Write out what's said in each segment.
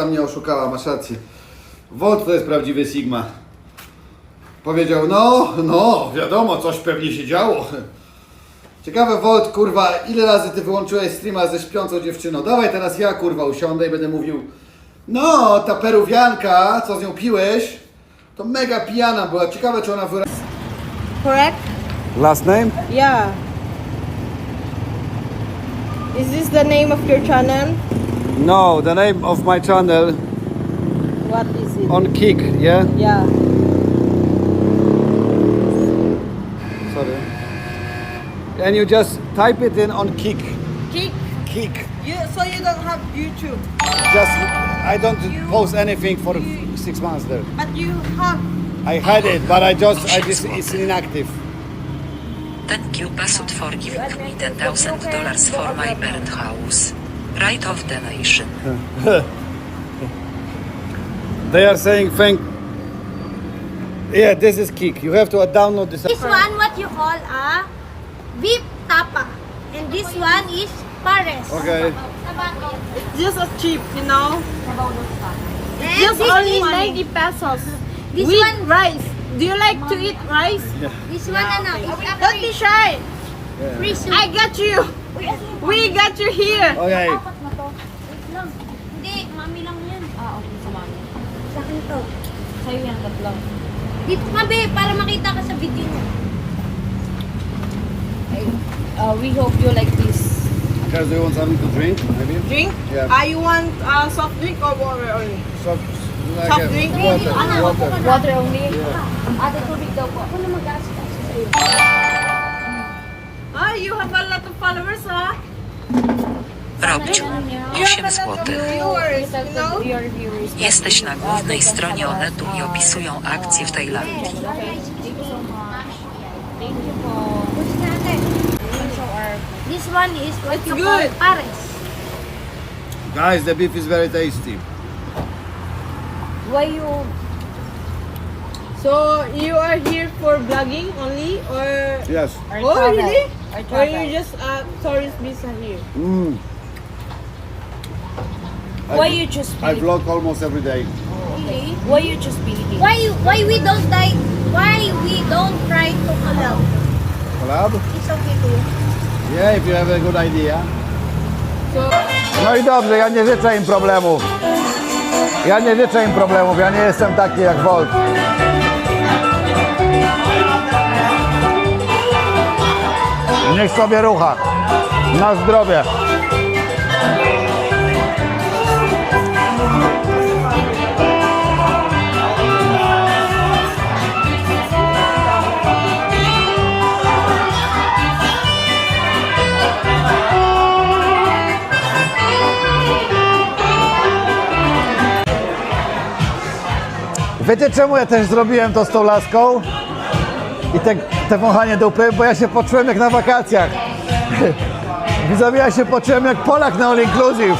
Tam mnie oszukała, masz rację. Wod to jest prawdziwy Sigma. Powiedział, no, no, wiadomo, coś pewnie się działo. Ciekawe, Volt, kurwa, ile razy ty wyłączyłeś streama ze śpiącą dziewczyną? Dawaj teraz ja, kurwa, usiądę i będę mówił, no, ta peruwianka, co z nią piłeś, to mega pijana była. Ciekawe, czy ona wyra... Correct? Last name? Yeah. Is this the name of your channel? No, the name of my channel What is it? on Kick, yeah? Yeah. Sorry. And you just type it in on Kick. Kick. Kick. You, so you don't have YouTube, Just, I don't post anything for six months there. but you have. I had it, but I just, I just, it's inactive. Thank you Basut for giving me ten thousand dollars for my burnt house. Right of the nation. They are saying thank. Yeah, this is Kick. You have to download this. This one, what you call a beef tapa. And this one is pares. Okay. It's just a cheap, you know. And Just this only is 90 pesos. This With one- rice. Do you like to eat rice? Yeah. This one, ano, is a Don't be shy. free soup. I got you. We got you here. Okay. Wait lang. Hindi, mami lang yan. Ah, okay, sa mami. Sa akin to. Sa'yo yan, tatlo. Dito, mabe, para makita ka sa video niya. Uh, we hope you like this. Guys, do you want something to drink? Maybe. Drink? Yeah. Ah, you want uh, soft drink or water only? Soft, like Soft drink? Water. Ano, Water. Water only? Ah, Ate, tubig daw po. Ako na mag-aasikaso sa'yo. Ah, you have a lot of followers, huh? Robciu, 8 złotych. Viewers, you know? Your viewers. Jesteś na głównej stronie Onetu i opisują akcje w Tajlandii. This one is what It's you good. call pares. Guys, the beef is very tasty. why you So you are here for vlogging only, or Yes. are oh really? Are Or you just uh, tourist visa here? Mm. Why I, you choose I Philippines? vlog almost every day. Really? Why you choose Philippines? Why why we don't die? Why we don't try to collab? Collab? It's okay to you. Yeah, if you have a good idea. So No i dobrze, ja nie życzę im problemów. Ja nie życzę im problemów, ja nie jestem taki jak Volt. Niech sobie rucha. Na zdrowie. Wiecie czemu ja też zrobiłem to z tą laską? I te, te wąchanie dupy? Bo ja się poczułem jak na wakacjach. Widzowie, ja się poczułem jak Polak na All Inclusive.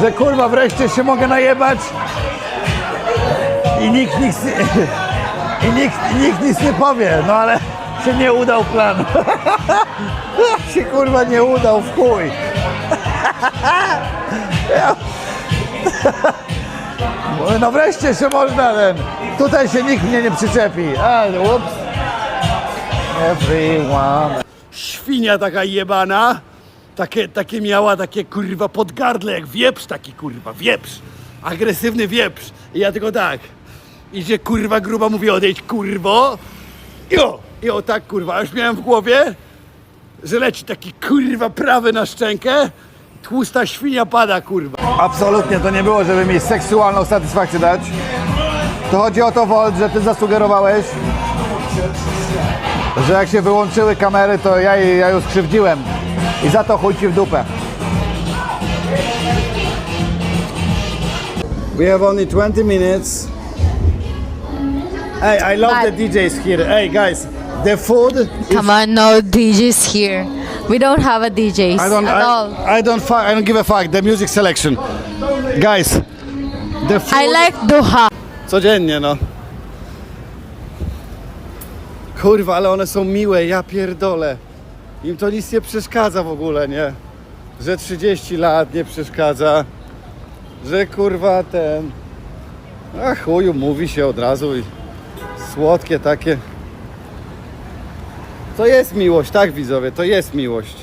Że kurwa wreszcie się mogę najebać i nikt nic, i nikt, nikt nic nie powie. No ale się nie udał plan. się kurwa nie udał w chuj. No wreszcie się można ten. Tutaj się nikt mnie nie przyczepi. A, ups. Everyone. świnia taka jebana, takie, takie miała takie kurwa podgardle jak wieprz taki kurwa, wieprz, agresywny wieprz. I ja tylko tak, idzie kurwa gruba, mówię odejdź kurwo, i o, i o tak kurwa, a już miałem w głowie, że leci taki kurwa prawy na szczękę, tłusta świnia pada kurwa. Absolutnie to nie było, żeby mi seksualną satysfakcję dać. To chodzi o to, Wolt, że ty zasugerowałeś, że jak się wyłączyły kamery, to ja, jej- ja ją skrzywdziłem. I za to chuj ci w dupę. We have only 20 minutes. Hey, I love the DJs here. Hey, guys, the food. is- Come on, no DJs here. We don't have a DJs I don't. at all. I, I don't. Fu- I don't give a fuck. The music selection, guys. The food. I like Doha. Codziennie, no. Kurwa, ale one są miłe, ja pierdolę. Im to nic nie przeszkadza w ogóle, nie? Że 30 lat nie przeszkadza. że kurwa ten... A chuju, mówi się od razu i słodkie takie. To jest miłość, tak widzowie, to jest miłość.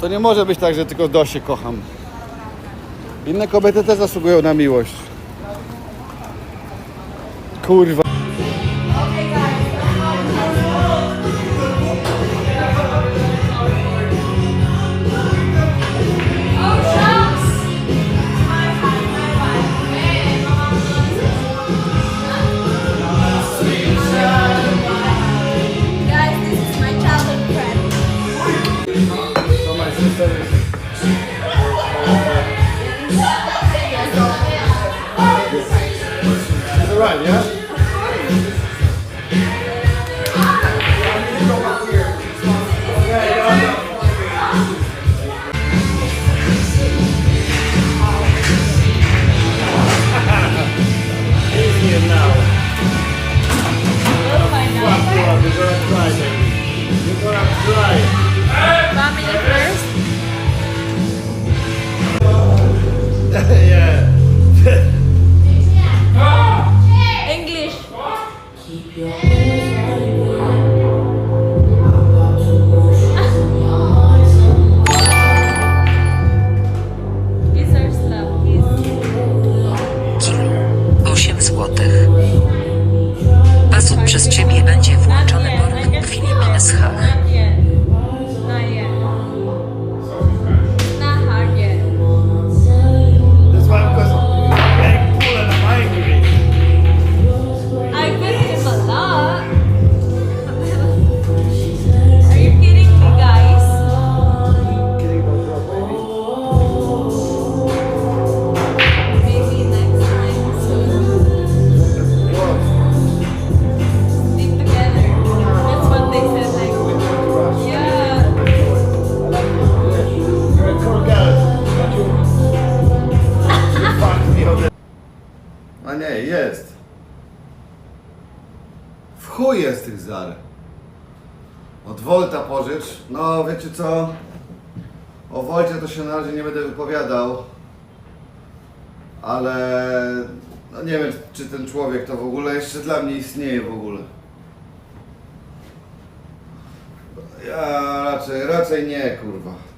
To nie może być tak, że tylko Dosię kocham. Inne kobiety też zasługują na miłość. Kurwa. 예? Chuj jest tych zar. Od Volta pożycz. No, wiecie co? O Volcie to się na razie nie będę wypowiadał. Ale... No nie wiem, czy ten człowiek to w ogóle jeszcze dla mnie istnieje w ogóle. Ja raczej, raczej nie, kurwa.